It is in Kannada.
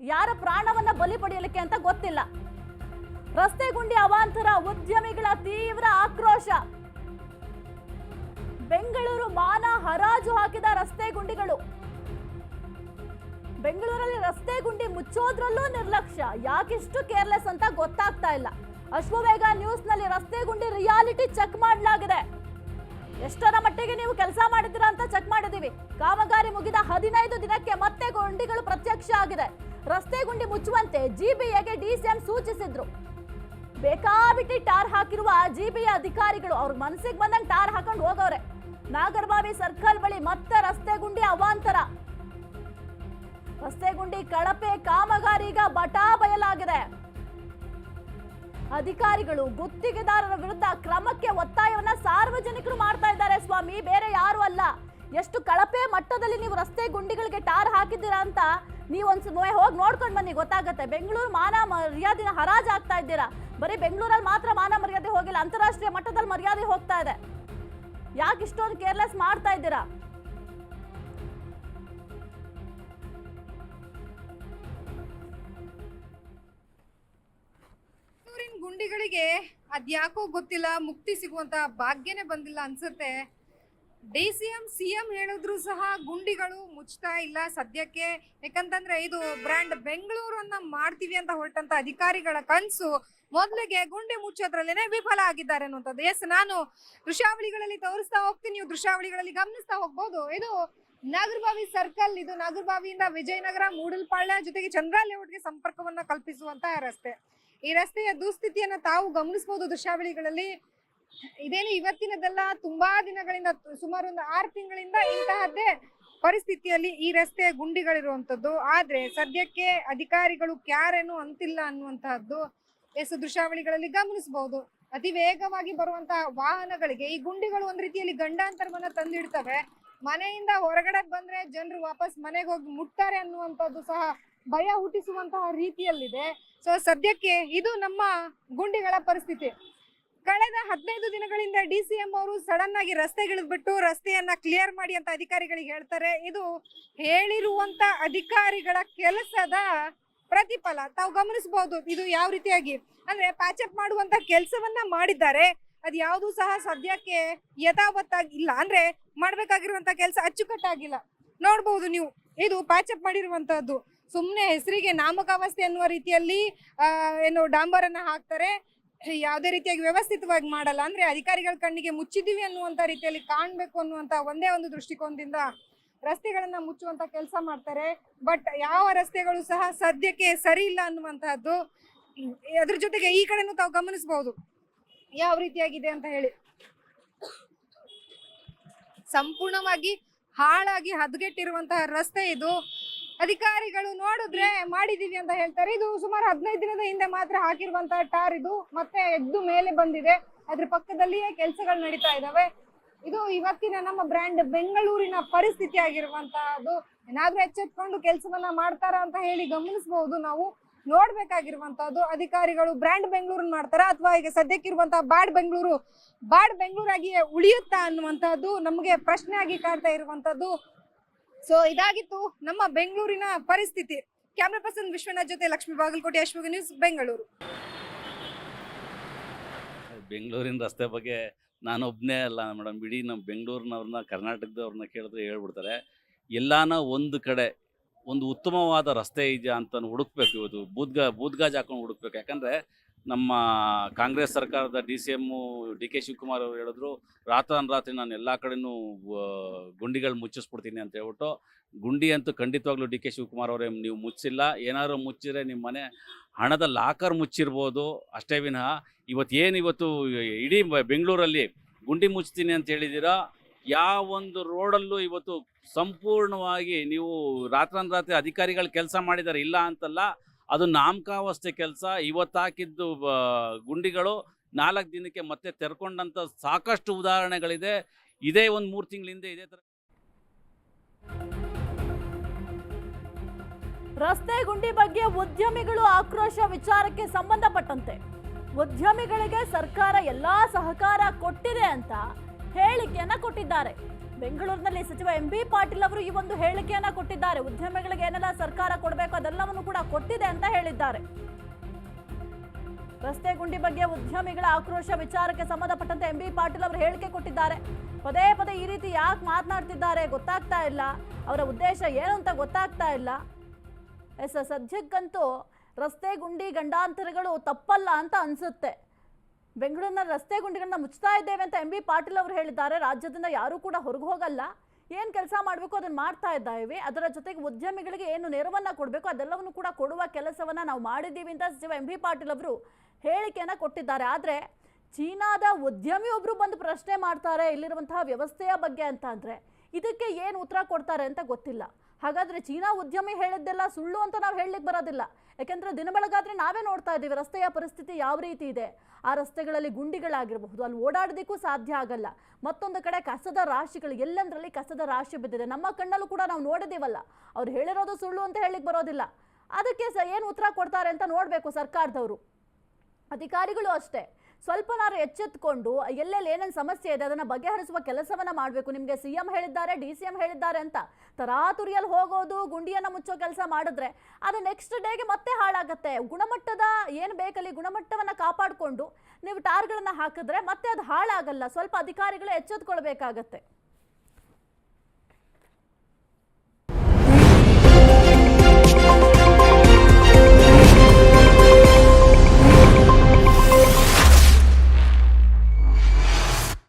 ಯಾರ ಪ್ರಾಣವನ್ನ ಬಲಿ ಪಡೆಯಲಿಕ್ಕೆ ಅಂತ ಗೊತ್ತಿಲ್ಲ. ರಸ್ತೆ ಗುಂಡಿ ಅವಾಂತರ ಉದ್ಯಮಿಗಳ ತೀವ್ರ ಆಕ್ರೋಶ. ಬೆಂಗಳೂರು ಮಾನ ಹರಾಜು ಹಾಕಿದ ರಸ್ತೆ ಗುಂಡಿಗಳು. ಬೆಂಗಳೂರಲ್ಲಿ ರಸ್ತೆ ಗುಂಡಿ ಮುಚ್ಚೋದ್ರಲ್ಲೂ ನಿರ್ಲಕ್ಷ್ಯ. ಯಾಕಿಷ್ಟು ಕೇರ್ಲೆಸ್ ಅಂತ ಗೊತ್ತಾಗ್ತಾ ಇಲ್ಲ. ಅಶ್ವವೇಗ ನ್ಯೂಸ್ನಲ್ಲಿ ರಸ್ತೆ ಗುಂಡಿ ರಿಯಾಲಿಟಿ ಚೆಕ್ ಮಾಡಲಾಗಿದೆ. ಎಷ್ಟರ ಮಟ್ಟಿಗೆ ನೀವು ಕೆಲಸ ಮಾಡಿದ್ದೀರಾ ಅಂತ ಚೆಕ್ ಮಾಡಿದೀವಿ ಕಾಮಗಾರಿ ಮುಗಿದ ಹದಿನೈದು ದಿನಕ್ಕೆ ಮತ್ತೆ ಗುಂಡಿಗಳು ಪ್ರತ್ಯಕ್ಷ ಆಗಿದೆ. ರಸ್ತೆ ಗುಂಡಿ ಮುಚ್ಚುವಂತೆ ಜಿಬಿಎಗೆ ಡಿಸಿಎಂ ಸೂಚಿಸಿದ್ರು. ಬೇಕಾಬಿಟ್ಟಿ ಟಾರ್ ಹಾಕಿರುವ ಜಿಬಿಎ ಅಧಿಕಾರಿಗಳು ಅವ್ರ ಮನಸ್ಸಿಗೆ ಬಂದಂಗೆ ಟಾರ್ ಹಾಕೊಂಡು ಹೋಗವ್ರೆ. ನಾಗರಬಾವಿ ಸರ್ಕಲ್ ಬಳಿ ಮತ್ತೆ ರಸ್ತೆ ಗುಂಡಿ ಅವಾಂತರ. ರಸ್ತೆ ಗುಂಡಿ ಕಳಪೆ ಕಾಮಗಾರಿ ಈಗ ಬಟಾ ಬಯಲಾಗಿದೆ. ಅಧಿಕಾರಿಗಳು ಗುತ್ತಿಗೆದಾರರ ವಿರುದ್ಧ ಕ್ರಮಕ್ಕೆ ಒತ್ತಾಯವನ್ನ ಸಾರ್ವಜನಿಕರು ಮಾಡ್ತಾ ಇದ್ದಾರೆ ಸ್ವಾಮಿ. ಬೇರೆ ಯಾರು ಅಲ್ಲ. ಎಷ್ಟು ಕಳಪೆ ಮಟ್ಟದಲ್ಲಿ ನೀವು ರಸ್ತೆ ಗುಂಡಿಗಳಿಗೆ ಟಾರ್ ಹಾಕಿದ್ದೀರಾ ಅಂತ ನೀವು ಒಂದ್ಸಲ ಹೋಗಿ ನೋಡ್ಕೊಂಡು ಬನ್ನಿ, ಗೊತ್ತಾಗತ್ತೆ. ಬೆಂಗಳೂರು ಮಾನ ಮರ್ಯಾದಿನ ಹರಾಜ್ ಆಗ್ತಾ ಇದ್ದೀರಾ? ಬರೀ ಬೆಂಗಳೂರಲ್ಲಿ ಮಾತ್ರ ಮಾನ ಮರ್ಯಾದೆ ಹೋಗಿಲ್ಲ, ಅಂತಾರಾಷ್ಟ್ರೀಯ ಮಟ್ಟದಲ್ಲಿ ಮರ್ಯಾದೆ ಹೋಗ್ತಾ ಇದೆ. ಯಾಕೆ ಇಷ್ಟೊಂದು ಕೇರ್ಲೆಸ್ ಮಾಡ್ತಾ ಇದ್ದೀರಾ? ಗುಂಡಿಗಳಿಗೆ ಅದ್ಯಾಕೋ ಗೊತ್ತಿಲ್ಲ, ಮುಕ್ತಿ ಸಿಗುವಂತ ಭಾಗ್ಯನೇ ಬಂದಿಲ್ಲ ಅನ್ಸುತ್ತೆ. D C M C M ಹೇಳಿದ್ರು ಸಹ ಗುಂಡಿಗಳು ಮುಚ್ತಾ ಇಲ್ಲ ಸದ್ಯಕ್ಕೆ. ಯಾಕಂತಂದ್ರೆ ಇದು ಬ್ರ್ಯಾಂಡ್ ಬೆಂಗಳೂರನ್ನ ಮಾಡ್ತೀವಿ ಅಂತ ಹೊರಟಂತ ಅಧಿಕಾರಿಗಳ ಕನಸು. ಮೊದಲಿಗೆ ಗುಂಡಿ ಮುಚ್ಚೋದ್ರಲ್ಲೇನೆ ವಿಫಲ ಆಗಿದ್ದಾರೆ ಅನ್ನುವಂಥದ್ದು. ಎಸ್, ನಾನು ದೃಶ್ಯಾವಳಿಗಳಲ್ಲಿ ತೋರಿಸ್ತಾ ಹೋಗ್ತೀನಿ. ನೀವು ದೃಶ್ಯಾವಳಿಗಳಲ್ಲಿ ಗಮನಿಸ್ತಾ ಹೋಗ್ಬೋದು. ಇದು ನಾಗರಬಾವಿ ಸರ್ಕಲ್, ಇದು ನಾಗರಬಾವಿಯಿಂದ ವಿಜಯನಗರ, ಮೂಡಲ್ಪಾಳ್ಯ ಜೊತೆಗೆ ಚಂದ್ರ ಲೇಔಟ್ಗೆ ಸಂಪರ್ಕವನ್ನ ಕಲ್ಪಿಸುವಂತಹ ರಸ್ತೆ. ಈ ರಸ್ತೆಯ ದುಸ್ಥಿತಿಯನ್ನ ತಾವು ಗಮನಿಸಬಹುದು ದೃಶ್ಯಾವಳಿಗಳಲ್ಲಿ. ಇದೇನು ಇವತ್ತಿನದೆಲ್ಲ, ತುಂಬಾ ದಿನಗಳಿಂದ, ಸುಮಾರು ಒಂದು ಆರು ತಿಂಗಳಿಂದ ಇಂತಹದ್ದೇ ಪರಿಸ್ಥಿತಿಯಲ್ಲಿ ಈ ರಸ್ತೆಯ ಗುಂಡಿಗಳಿರುವಂತದ್ದು ಆದ್ರೆ ಸದ್ಯಕ್ಕೆ ಅಧಿಕಾರಿಗಳು ಕ್ಯಾರೇನು ಅಂತಿಲ್ಲ ಅನ್ನುವಂತಹದ್ದು ಎಸ್ ದೃಶ್ಯಾವಳಿಗಳಲ್ಲಿ ಗಮನಿಸಬಹುದು ಅತಿ ವೇಗವಾಗಿ ಬರುವಂತಹ ವಾಹನಗಳಿಗೆ, ಈ ಗುಂಡಿಗಳು ಒಂದ್ ರೀತಿಯಲ್ಲಿ ಗಂಡಾಂತರವನ್ನ ತಂದಿಡ್ತವೆ. ಮನೆಯಿಂದ ಹೊರಗಡೆ ಬಂದ್ರೆ ಜನರು ವಾಪಸ್ ಮನೆಗೆ ಹೋಗಿ ಮುಟ್ತಾರೆ ಅನ್ನುವಂಥದ್ದು ಸಹ ಭಯ ಹುಟ್ಟಿಸುವಂತಹ ರೀತಿಯಲ್ಲಿದೆ. ಸೊ ಸದ್ಯಕ್ಕೆ ಇದು ನಮ್ಮ ಗುಂಡಿಗಳ ಪರಿಸ್ಥಿತಿ. ಕಳೆದ ಹದಿನೈದು ದಿನಗಳಿಂದ ಡಿ ಸಿ ಎಂ ಅವರು ಸಡನ್ ಆಗಿ ರಸ್ತೆಗಿಳಿದ್ಬಿಟ್ಟು ರಸ್ತೆಯನ್ನ ಕ್ಲಿಯರ್ ಮಾಡಿ ಅಂತ ಅಧಿಕಾರಿಗಳಿಗೆ ಹೇಳ್ತಾರೆ. ಇದು ಹೇಳಿರುವಂತ ಅಧಿಕಾರಿಗಳ ಕೆಲಸದ ಪ್ರತಿಫಲ. ತಾವು ಗಮನಿಸಬಹುದು ಇದು ಯಾವ ರೀತಿಯಾಗಿ? ಅಂದ್ರೆ ಪ್ಯಾಚಪ್ ಮಾಡುವಂತ ಕೆಲಸವನ್ನ ಮಾಡಿದ್ದಾರೆ. ಅದು ಯಾವುದು ಸಹ ಸದ್ಯಕ್ಕೆ ಯಥಾವತ್ತಾಗಿ ಇಲ್ಲ. ಅಂದ್ರೆ ಮಾಡ್ಬೇಕಾಗಿರುವಂತ ಕೆಲಸ ಅಚ್ಚುಕಟ್ಟಾಗಿಲ್ಲ. ನೋಡ್ಬಹುದು ನೀವು. ಇದು ಪ್ಯಾಚಪ್ ಮಾಡಿರುವಂತಹದ್ದು. ಸುಮ್ಮನೆ ಹೆಸರಿಗೆ ನಾಮಕಾವಸ್ಥೆ ಅನ್ನುವ ರೀತಿಯಲ್ಲಿ ಏನು ಡಾಂಬರನ್ನ ಹಾಕ್ತಾರೆ. ಯಾವುದೇ ರೀತಿಯಾಗಿ ವ್ಯವಸ್ಥಿತವಾಗಿ ಮಾಡಲ್ಲ. ಅಂದ್ರೆ ಅಧಿಕಾರಿಗಳ ಕಣ್ಣಿಗೆ ಮುಚ್ಚಿದೀವಿ ಅನ್ನುವಂತ ರೀತಿಯಲ್ಲಿ ಕಾಣ್ಬೇಕು ಅನ್ನುವಂತ ಒಂದೇ ಒಂದು ದೃಷ್ಟಿಕೋನದಿಂದ ರಸ್ತೆಗಳನ್ನ ಮುಚ್ಚುವಂತ ಕೆಲಸ ಮಾಡ್ತಾರೆ. ಬಟ್ ಯಾವ ರಸ್ತೆಗಳು ಸಹ ಸದ್ಯಕ್ಕೆ ಸರಿ ಇಲ್ಲ ಅನ್ನುವಂತಹದ್ದು ಅದ್ರ ಜೊತೆಗೆ ಈ ಕಡೆನೂ ತಾವು ಗಮನಿಸಬಹುದು ಯಾವ ರೀತಿಯಾಗಿದೆ ಅಂತ ಹೇಳಿ. ಸಂಪೂರ್ಣವಾಗಿ ಹಾಳಾಗಿ ಹದಗೆಟ್ಟಿರುವಂತಹ ರಸ್ತೆ ಇದು. ಅಧಿಕಾರಿಗಳು ನೋಡಿದ್ರೆ ಮಾಡಿದೀವಿ ಅಂತ ಹೇಳ್ತಾರೆ. ಇದು ಸುಮಾರು ಹದಿನೈದು ದಿನದ ಹಿಂದೆ ಮಾತ್ರ ಹಾಕಿರುವಂತಹ ಟಾರ್ ಇದು. ಮತ್ತೆ ಎದ್ದು ಮೇಲೆ ಬಂದಿದೆ. ಅದ್ರ ಪಕ್ಕದಲ್ಲಿಯೇ ಕೆಲಸಗಳು ನಡೀತಾ ಇದಾವೆ. ಇದು ಇವತ್ತಿನ ನಮ್ಮ ಬ್ರ್ಯಾಂಡ್ ಬೆಂಗಳೂರಿನ ಪರಿಸ್ಥಿತಿ ಆಗಿರುವಂತಹದ್ದು. ಏನಾದ್ರೂ ಎಚ್ಚೆತ್ಕೊಂಡು ಕೆಲಸವನ್ನ ಮಾಡ್ತಾರ ಅಂತ ಹೇಳಿ ಗಮನಿಸಬಹುದು ನಾವು. ನೋಡ್ಬೇಕಾಗಿರುವಂತಹದ್ದು ಅಧಿಕಾರಿಗಳು ಬ್ರ್ಯಾಂಡ್ ಬೆಂಗಳೂರು ಮಾಡ್ತಾರ? ಅಥವಾ ಈಗ ಸದ್ಯಕ್ಕಿರುವಂತಹ ಬಾಡ್ ಬೆಂಗಳೂರು ಬಾಡ್ ಬೆಂಗಳೂರಾಗಿಯೇ ಉಳಿಯುತ್ತಾ ಅನ್ನುವಂತಹದ್ದು ನಮಗೆ ಪ್ರಶ್ನೆ ಆಗಿ ಕಾಡ್ತಾ ಇರುವಂತದ್ದು ಸೊ ಇದಾಗಿತ್ತು ನಮ್ಮ ಬೆಂಗಳೂರಿನ ಪರಿಸ್ಥಿತಿ. ಕ್ಯಾಮ್ರಾ ಪರ್ಸನ್ ವಿಶ್ವನಾಥ್ ಜೊತೆ ಲಕ್ಷ್ಮೀ ಬಾಗಲಕೋಟೆ ಅಶ್ವಗ ನ್ಯೂಸ್, ಬೆಂಗಳೂರು. ಬೆಂಗಳೂರಿನ ರಸ್ತೆ ಬಗ್ಗೆ ನಾನೊಬ್ಬನೇ ಅಲ್ಲ, ಮೇಡಮ್. ಇಡೀ ನಮ್ಮ ಬೆಂಗಳೂರಿನವ್ರನ್ನ, ಕರ್ನಾಟಕದವ್ರನ್ನ ಕೇಳಿದ್ರೆ ಹೇಳ್ಬಿಡ್ತಾರೆ. ಎಲ್ಲಾನ ಒಂದು ಕಡೆ, ಒಂದು ಉತ್ತಮವಾದ ರಸ್ತೆ ಇದೆಯಾ ಅಂತ ಹುಡುಕ್ಬೇಕು ಇವತ್ತು. ಬೂದ್ಗ, ಬೂದ್ಗಾಜ್ ಹಾಕೊಂಡು ಹುಡುಕ್ಬೇಕು. ಯಾಕಂದರೆ ನಮ್ಮ ಕಾಂಗ್ರೆಸ್ ಸರ್ಕಾರದ D C M D K Shivakumar ಅವರು ಹೇಳಿದ್ರು ರಾತ್ರಿ ನಾನು ಎಲ್ಲ ಕಡೆನೂ ಗುಂಡಿಗಳು ಮುಚ್ಚಿಸ್ಬಿಡ್ತೀನಿ ಅಂತ ಹೇಳ್ಬಿಟ್ಟು, ಗುಂಡಿ ಅಂತೂ ಖಂಡಿತವಾಗ್ಲೂ ಡಿ ಕೆ ಶಿವಕುಮಾರ್ ಅವರೇ ನೀವು ಮುಚ್ಚಿಲ್ಲ. ಏನಾದರೂ ಮುಚ್ಚಿದ್ರೆ ನಿಮ್ಮ ಮನೆ ಹಣದ ಲಾಕರ್ ಮುಚ್ಚಿರ್ಬೋದು. ಅಷ್ಟೇ ವಿನಃ ಇವತ್ತು ಏನು ಇವತ್ತು ಇಡೀ ಬೆಂಗಳೂರಲ್ಲಿ ಗುಂಡಿ ಮುಚ್ತೀನಿ ಅಂತ ಹೇಳಿದ್ದೀರಾ ಯಾವೊಂದು ರೋಡಲ್ಲೂ ಇವತ್ತು ಸಂಪೂರ್ಣವಾಗಿ ನೀವು ರಾತ್ರಿ ಅಧಿಕಾರಿಗಳು ಕೆಲಸ ಮಾಡಿದ್ದಾರೆ ಇಲ್ಲ ಅಂತಲ್ಲ ಅದು ನಾಮಕಾವಸ್ಥೆ ಕೆಲಸ. ಇವತ್ತು ಹಾಕಿದ್ದು ಗುಂಡಿಗಳು ನಾಲ್ಕು ದಿನಕ್ಕೆ ಮತ್ತೆ ತೆರ್ಕೊಂಡಂಥ ಸಾಕಷ್ಟು ಉದಾಹರಣೆಗಳಿದೆ. ಇದೇ ಒಂದು ಮೂರು ತಿಂಗಳಿಂದ ಇದೇ ಥರ ರಸ್ತೆ ಗುಂಡಿ ಬಗ್ಗೆ ಉದ್ಯಮಿಗಳು ಆಕ್ರೋಶ ವಿಚಾರಕ್ಕೆ ಸಂಬಂಧಪಟ್ಟಂತೆ. ಉದ್ಯಮಿಗಳಿಗೆ ಸರ್ಕಾರ ಎಲ್ಲಾ ಸಹಕಾರ ಕೊಟ್ಟಿದೆ ಅಂತ ಹೇಳಿಕೆಯನ್ನ ಕೊಟ್ಟಿದ್ದಾರೆ. ಬೆಂಗಳೂರಿನಲ್ಲಿ ಸಚಿವ ಎಂ ಬಿ ಪಾಟೀಲ್ ಅವರು ಈ ಒಂದು ಹೇಳಿಕೆಯನ್ನ ಕೊಟ್ಟಿದ್ದಾರೆ. ಉದ್ಯಮಿಗಳಿಗೆ ಏನೆಲ್ಲ ಸರ್ಕಾರ ಕೊಡಬೇಕು ಅದೆಲ್ಲವನ್ನು ಕೂಡ ಕೊಟ್ಟಿದೆ ಅಂತ ಹೇಳಿದ್ದಾರೆ. ರಸ್ತೆ ಗುಂಡಿ ಬಗ್ಗೆ ಉದ್ಯಮಿಗಳ ಆಕ್ರೋಶ ವಿಚಾರಕ್ಕೆ ಸಂಬಂಧಪಟ್ಟಂತೆ ಎಂ ಬಿ ಪಾಟೀಲ್ ಅವರು ಹೇಳಿಕೆ ಕೊಟ್ಟಿದ್ದಾರೆ. ಪದೇ ಪದೇ ಈ ರೀತಿ ಯಾಕೆ ಮಾತನಾಡ್ತಿದ್ದಾರೆ ಗೊತ್ತಾಗ್ತಾ ಇಲ್ಲ. ಅವರ ಉದ್ದೇಶ ಏನು ಅಂತ ಗೊತ್ತಾಗ್ತಾ ಇಲ್ಲ. ಎಸ್ ಸದ್ಯಕ್ಕಂತೂ ರಸ್ತೆ ಗುಂಡಿ ಗಂಡಾಂತರಗಳು ತಪ್ಪಲ್ಲ ಅಂತ ಅನ್ಸುತ್ತೆ. ಬೆಂಗಳೂರಿನ ರಸ್ತೆ ಗುಂಡಿಗಳನ್ನ ಮುಚ್ತಾ ಇದ್ದೇವೆ ಅಂತ ಎಂ ಬಿ ಪಾಟೀಲ್ ಅವರು ಹೇಳಿದ್ದಾರೆ. ರಾಜ್ಯದಿಂದ ಯಾರೂ ಕೂಡ ಹೊರಗೆ ಹೋಗಲ್ಲ. ಏನು ಕೆಲಸ ಮಾಡಬೇಕು ಅದನ್ನು ಮಾಡ್ತಾ ಇದ್ದಾವೆ. ಅದರ ಜೊತೆಗೆ ಉದ್ಯಮಿಗಳಿಗೆ ಏನು ನೆರವನ್ನು ಕೊಡಬೇಕು ಅದೆಲ್ಲವನ್ನು ಕೂಡ ಕೊಡುವ ಕೆಲಸವನ್ನ ನಾವು ಮಾಡಿದ್ದೀವಿ ಅಂತ ಸಚಿವ ಎಂ ಬಿ ಪಾಟೀಲ್ ಅವರು ಹೇಳಿಕೆಯನ್ನ ಕೊಟ್ಟಿದ್ದಾರೆ. ಆದರೆ ಚೀನಾದ ಉದ್ಯಮಿ ಒಬ್ರು ಬಂದು ಪ್ರಶ್ನೆ ಮಾಡ್ತಾರೆ ಇಲ್ಲಿರುವಂತಹ ವ್ಯವಸ್ಥೆಯ ಬಗ್ಗೆ ಅಂತ ಇದಕ್ಕೆ ಏನು ಉತ್ತರ ಕೊಡ್ತಾರೆ ಅಂತ ಗೊತ್ತಿಲ್ಲ. ಹಾಗಾದ್ರೆ ಚೀನಾ ಉದ್ಯಮಿ ಹೇಳಿದ್ದೆಲ್ಲ ಸುಳ್ಳು ಅಂತ ನಾವು ಹೇಳಲಿಕ್ಕೆ ಬರೋದಿಲ್ಲ. ಯಾಕೆಂದ್ರೆ ದಿನ ಬೆಳಗಾದ್ರೆ ನಾವೇ ನೋಡ್ತಾ ಇದ್ದೀವಿ, ರಸ್ತೆಯ ಪರಿಸ್ಥಿತಿ ಯಾವ ರೀತಿ ಇದೆ. ಆ ರಸ್ತೆಗಳಲ್ಲಿ ಗುಂಡಿಗಳಾಗಿರಬಹುದು, ಅಲ್ಲಿ ಓಡಾಡೋದಕ್ಕೂ ಸಾಧ್ಯ ಆಗಲ್ಲ. ಮತ್ತೊಂದು ಕಡೆ ಕಸದ ರಾಶಿಗಳು, ಎಲ್ಲೆಂದರಲ್ಲಿ ಕಸದ ರಾಶಿ ಬಿದ್ದಿದೆ. ನಮ್ಮ ಕಣ್ಣಲ್ಲೂ ಕೂಡ ನಾವು ನೋಡಿದೀವಲ್ಲ ಅವ್ರು ಹೇಳಿರೋದು ಸುಳ್ಳು ಅಂತ ಹೇಳಲಿಕ್ಕೆ ಬರೋದಿಲ್ಲ. ಅದಕ್ಕೆ ಸ ಏನು ಉತ್ತರ ಕೊಡ್ತಾರೆ ಅಂತ ನೋಡಬೇಕು ಸರ್ಕಾರದವರು. ಅಧಿಕಾರಿಗಳು ಅಷ್ಟೇ. ಸ್ವಲ್ಪನಾರು ಎಚ್ಚೆತ್ಕೊಂಡು ಎಲ್ಲೆಲ್ಲಿ ಏನೇನು ಸಮಸ್ಯೆ ಇದೆ ಅದನ್ನು ಬಗೆಹರಿಸುವ ಕೆಲಸವನ್ನ ಮಾಡಬೇಕು. ನಿಮಗೆ ಸಿ ಎಂ ಹೇಳಿದ್ದಾರೆ, ಡಿ ಸಿ ಎಂ ಹೇಳಿದ್ದಾರೆ ಅಂತ ತರಾತುರಿಯಲ್ಲಿ ಹೋಗೋದು, ಗುಂಡಿಯನ್ನು ಮುಚ್ಚೋ ಕೆಲಸ ಮಾಡಿದ್ರೆ ಅದು ನೆಕ್ಸ್ಟ್ ಡೇಗೆ ಮತ್ತೆ ಹಾಳಾಗತ್ತೆ. ಗುಣಮಟ್ಟದ ಏನು ಬೇಕಲ್ಲಿ ಗುಣಮಟ್ಟವನ್ನು ಕಾಪಾಡಿಕೊಂಡು ನೀವು ಟಾರ್ಗಳನ್ನು ಹಾಕಿದ್ರೆ ಮತ್ತೆ ಅದು ಹಾಳಾಗಲ್ಲ. ಸ್ವಲ್ಪ ಅಧಿಕಾರಿಗಳು ಎಚ್ಚೆತ್ಕೊಳ್ಬೇಕಾಗತ್ತೆ.